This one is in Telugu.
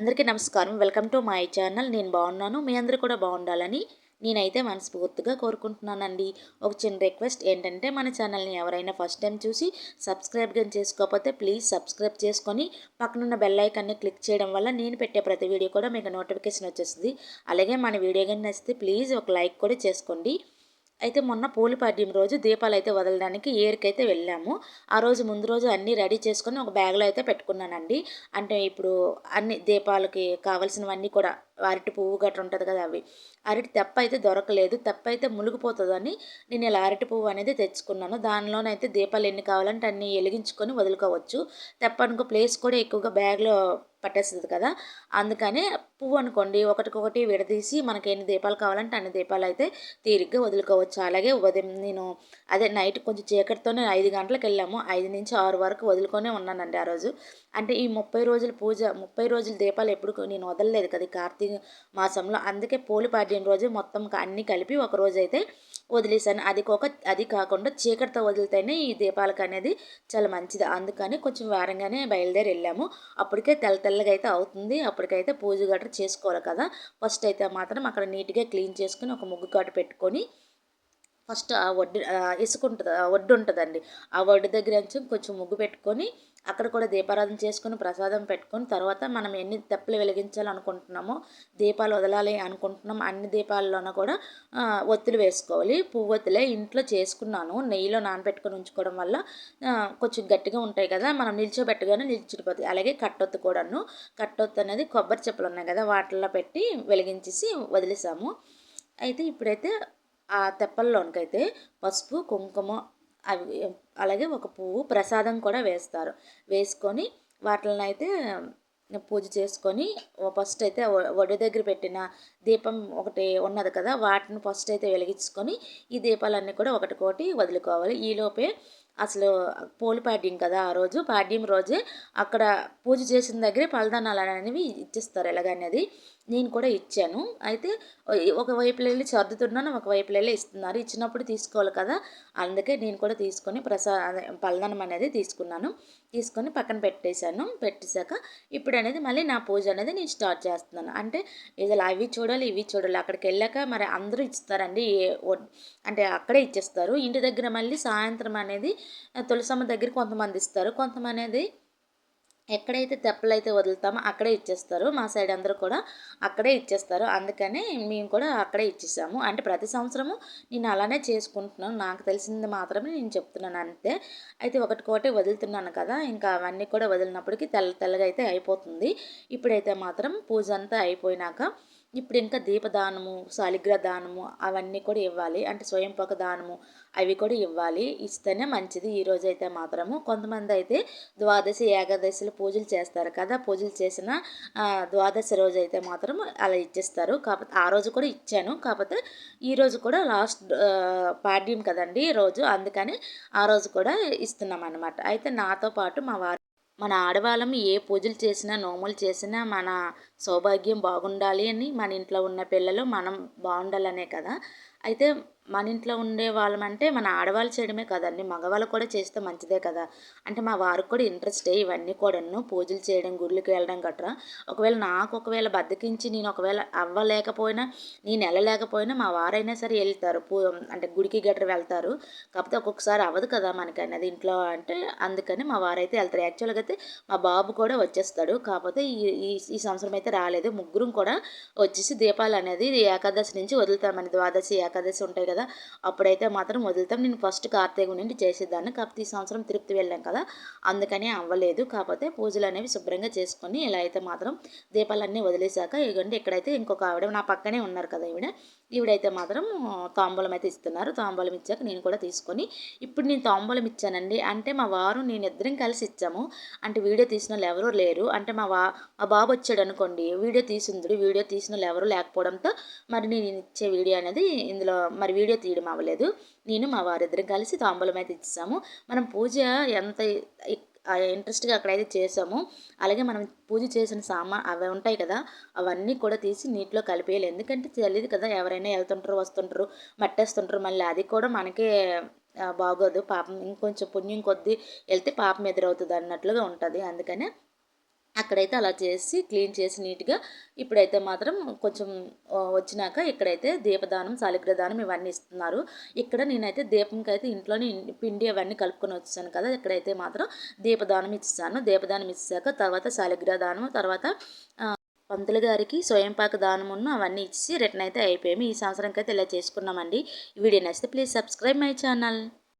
అందరికీ నమస్కారం. Welcome to my channel. నేను బాగున్నాను. మీ అందరూ కూడా బాగుండాలని నేనైతే మనస్ఫూర్తిగా కోరుకుంటున్నానండి. ఒక చిన్న రిక్వెస్ట్ ఏంటంటే మన ఛానల్ని ఎవరైనా ఫస్ట్ టైం చూసి సబ్స్క్రైబ్ కానీ చేసుకోకపోతే ప్లీజ్ సబ్స్క్రైబ్ చేసుకొని పక్కనున్న బెల్ ఐకాన్ని క్లిక్ చేయడం వల్ల నేను పెట్టే ప్రతి వీడియో కూడా మీకు నోటిఫికేషన్ వచ్చేస్తుంది. అలాగే మన వీడియో కానీ నచ్చితే ప్లీజ్ ఒక లైక్ కూడా చేసుకోండి. అయితే మొన్న పూలపాడ్యం రోజు దీపాలు అయితే వదలడానికి ఏరికైతే వెళ్ళాము. ఆ రోజు ముందు రోజు అన్నీ రెడీ చేసుకొని ఒక బ్యాగ్లో అయితే పెట్టుకున్నానండి. అంటే ఇప్పుడు అన్ని దీపాలకి కావాల్సినవన్నీ కూడా అరటి పువ్వు గట్రా ఉంటుంది కదా అవి. అరటి తెప్ప అయితే దొరకలేదు. తెప్ప అయితే మునిగిపోతుందని నేను ఇలా అరటి పువ్వు అనేది తెచ్చుకున్నాను. దానిలోనైతే దీపాలు ఎన్ని కావాలంటే అన్ని వెలిగించుకొని వదులుకోవచ్చు. తెప్ప అనుకో ప్లేస్ కూడా ఎక్కువగా బ్యాగ్లో పట్టేస్తుంది కదా. అందుకనే పువ్వు అనుకోండి ఒకటికొకటి విడదీసి మనకి ఎన్ని దీపాలు కావాలంటే అన్ని దీపాలు అయితే తీరిగ్గా వదులుకోవచ్చు. అలాగే ఉదయం నేను అదే నైట్ కొంచెం చీకటితోనే ఐదు గంటలకు వెళ్ళాము. ఐదు నుంచి ఆరు వరకు వదులుకొనే ఉన్నానండి ఆ రోజు. అంటే ఈ ముప్పై రోజుల పూజ ముప్పై రోజుల దీపాలు ఎప్పుడు నేను వదలలేదు కదా కార్తీక మాసంలో. అందుకే పోలిపాడ్యం రోజు మొత్తం అన్నీ కలిపి ఒక రోజు అయితే వదిలేసాను అది ఒక అది కాకుండా చీకటితో వదిలితేనే ఈ దీపాలకు అనేది చాలా మంచిది. అందుకని కొంచెం వారంగానే బయలుదేరి వెళ్ళాము. అప్పటికే తెల్ల తెల్లగా అయితే అవుతుంది. అప్పటికైతే పూజ గట్రా చేసుకోవాలి కదా. ఫస్ట్ అయితే మాత్రం అక్కడ నీట్గా క్లీన్ చేసుకుని ఒక ముగ్గు కాటు పెట్టుకొని ఫస్ట్ ఆ వడ్డు ఇసుక ఉంటుంది వడ్డు ఉంటుందండి. ఆ వడ్డు దగ్గర నుంచి కొంచెం ముగ్గు పెట్టుకొని అక్కడ కూడా దీపారాధన చేసుకొని ప్రసాదం పెట్టుకొని తర్వాత మనం ఎన్ని తెప్పలు వెలిగించాలనుకుంటున్నామో దీపాలు వదలాలి అనుకుంటున్నాం అన్ని దీపాల్లోనూ కూడా ఒత్తులు వేసుకోవాలి. పువ్వొత్తులే ఇంట్లో చేసుకున్నాను. నెయ్యిలో నానబెట్టుకొని ఉంచుకోవడం వల్ల కొంచెం గట్టిగా ఉంటాయి కదా మనం నిల్చోబెట్టగానే నిలిచిపోతాయి. అలాగే కట్టొత్తు కూడాను. కట్టొత్తు అనేది కొబ్బరి చెప్పులు ఉన్నాయి కదా వాటిల్లో పెట్టి వెలిగించేసి వదిలేసాము. అయితే ఇప్పుడైతే ఆ తెప్పల్లోనికైతే పసుపు కుంకుమ అవి అలాగే ఒక పువ్వు ప్రసాదం కూడా వేస్తారు. వేసుకొని వాటిని అయితే పూజ చేసుకొని ఫస్ట్ అయితే వడి దగ్గర పెట్టిన దీపం ఒకటి ఉన్నది కదా వాటిని ఫస్ట్ అయితే వెలిగించుకొని ఈ దీపాలన్నీ కూడా ఒకటికోటి వదులుకోవాలి. ఈలోపే అసలు పోలి పాడ్యం కదా ఆ రోజు. పాడ్యం రోజే అక్కడ పూజ చేసిన దగ్గరే ఫలదానాలు అనేవి ఇచ్చిస్తారు ఎలాగనేది నేను కూడా ఇచ్చాను. అయితే ఒకవైపు వెళ్ళి సర్దుతున్నాను ఒకవైపు వెళ్ళి ఇస్తున్నారు. ఇచ్చినప్పుడు తీసుకోవాలి కదా. అందుకే నేను కూడా తీసుకొని ప్రసా ఫలదానం అనేది తీసుకున్నాను. తీసుకొని పక్కన పెట్టేశాను. పెట్టేశాక ఇప్పుడు అనేది మళ్ళీ నా పూజ అనేది నేను స్టార్ట్ చేస్తున్నాను. అంటే ఇది అవి చూడాలి ఇవి చూడాలి. అక్కడికి వెళ్ళాక మరి అందరూ ఇస్తారండి. అంటే అక్కడే ఇచ్చేస్తారు. ఇంటి దగ్గర మళ్ళీ సాయంత్రం అనేది తులసమ్మ దగ్గర కొంతమంది ఇస్తారు. కొంతమంది ఎక్కడైతే తెప్పలు అయితే వదులుతామో అక్కడే ఇచ్చేస్తారు. మా సైడ్ అందరూ కూడా అక్కడే ఇచ్చేస్తారు. అందుకని మేము కూడా అక్కడే ఇచ్చేసాము. అంటే ప్రతి సంవత్సరము నేను అలానే చేసుకుంటున్నాను. నాకు తెలిసింది మాత్రమే నేను చెప్తున్నాను అంతే. అయితే ఒకటి కోటే వదులుతున్నాను కదా. ఇంకా అవన్నీ కూడా వదిలినప్పటికీ తెల్ల తెల్లగా అయితే అయిపోతుంది. ఇప్పుడైతే మాత్రం పూజ అంతా అయిపోయినాక ఇప్పుడు ఇంకా దీపదానము సాలిగ్ర దానము అవన్నీ కూడా ఇవ్వాలి. అంటే స్వయంపక దానము అవి కూడా ఇవ్వాలి. ఇస్తేనే మంచిది. ఈ రోజు అయితే మాత్రము కొంతమంది అయితే ద్వాదశి ఏకాదశిలో పూజలు చేస్తారు కదా. పూజలు చేసిన ద్వాదశి రోజు అయితే మాత్రం అలా ఇచ్చేస్తారు. కాకపోతే ఆ రోజు కూడా ఇచ్చాను. కాకపోతే ఈరోజు కూడా లాస్ట్ పాడ్యం కదండి రోజు. అందుకని ఆ రోజు కూడా ఇస్తున్నాం అనమాట అయితే నాతో పాటు మా వారి మన ఆడవాళ్ళం ఏ పూజలు చేసినా నోములు చేసినా మన సౌభాగ్యం బాగుండాలి అని మన ఇంట్లో ఉన్న పిల్లలు మనం బాగుండాలనే కదా. అయితే మన ఇంట్లో ఉండే వాళ్ళమంటే మన ఆడవాళ్ళు చేయడమే కదండి మగవాళ్ళు కూడా చేస్తే మంచిదే కదా. అంటే మా వారికి కూడా ఇంట్రెస్టే ఇవన్నీ కూడాను. పూజలు చేయడం గుళ్ళకి వెళ్ళడం గట్రా. ఒకవేళ నాకు ఒకవేళ బద్దకించి నేను ఒకవేళ అవ్వలేకపోయినా నేను వెళ్ళలేకపోయినా మా వారైనా సరే వెళ్తారు. పూ అంటే గుడికి గట్రా వెళ్తారు. కాకపోతే ఒక్కొక్కసారి అవ్వదు కదా మనకి అనేది ఇంట్లో అంటే అందుకని మా వారైతే వెళ్తారు. యాక్చువల్గా అయితే మా బాబు కూడా వచ్చేస్తాడు. కాకపోతే ఈ ఈ సంవత్సరం అయితే రాలేదు. ముగ్గురం కూడా వచ్చేసి దీపాలు అనేది ఏకాదశి నుంచి వదులుతామని ద్వాదశి ఏకాదశి ఉంటాయి కదా. అప్పుడైతే మాత్రం వదులుతాం నేను ఫస్ట్ కార్తీక నుండి చేసేదాన్ని. కాకపోతే ఈ సంవత్సరం తిరుపతి వెళ్ళాం కదా? అందుకని అవ్వలేదు. కాకపోతే పూజలు అనేవి శుభ్రంగా చేసుకొని ఇలా అయితే మాత్రం దీపాలన్నీ వదిలేశాక ఇవ్వండి ఇక్కడైతే ఇంకొక ఆవిడ నా పక్కనే ఉన్నారు కదా ఈవిడ. ఈవిడైతే మాత్రం తాంబూలం అయితే ఇస్తున్నారు. తాంబూలం ఇచ్చాక నేను కూడా తీసుకొని ఇప్పుడు నేను తాంబూలం ఇచ్చానండి. అంటే మా వారు నేను ఇద్దరం కలిసి ఇచ్చాము. అంటే వీడియో తీసిన వాళ్ళు ఎవరూ లేరు. అంటే మా వా మా బాబు వచ్చాడు అనుకోండి వీడియో తీసిందుడు వీడియో తీసిన వాళ్ళు ఎవరు లేకపోవడంతో మరి నేను ఇచ్చే వీడియో అనేది ఇందులో మరి వీడియో తీయడం అవ్వలేదు. నేను మా వారిద్దరం కలిసి తాంబూలం అయితే ఇచ్చాము మనం పూజ ఎంత ఇంట్రెస్ట్గా అక్కడైతే చేసాము అలాగే మనం పూజ చేసిన సామా అవి ఉంటాయి కదా అవన్నీ కూడా తీసి నీటిలో కలిపేయాలి. ఎందుకంటే తెలియదు కదా ఎవరైనా వెళ్తుంటారు వస్తుంటారు మట్టేస్తుంటారు మళ్ళీ అది కూడా మనకే బాగోదు. పాపం ఇంకొంచెం పుణ్యం కొద్దీ వెళ్తే పాపం ఎదురవుతుంది అన్నట్లుగా ఉంటుంది. అందుకనే అక్కడైతే అలా చేసి క్లీన్ చేసి నీట్గా ఇప్పుడైతే మాత్రం కొంచెం వచ్చినాక ఇక్కడైతే దీపదానం శాలిగ్రదానం ఇవన్నీ ఇస్తున్నారు. ఇక్కడ నేనైతే దీపంకి అయితే ఇంట్లోనే పిండి అవన్నీ కలుపుకొని వచ్చాను కదా ఇక్కడైతే మాత్రం దీపదానం ఇచ్చాను దీపదానం ఇచ్చాక తర్వాత శాలిగ్రదానం తర్వాత పంతులు గారికి స్వయంపాక దానమును అవన్నీ ఇచ్చి రిటర్న్ అయితే అయిపోయాము. ఈ సంవత్సరంకి అయితే ఇలా చేసుకున్నామండి. వీడియో నచ్చితే ప్లీజ్ సబ్స్క్రైబ్ మై ఛానల్.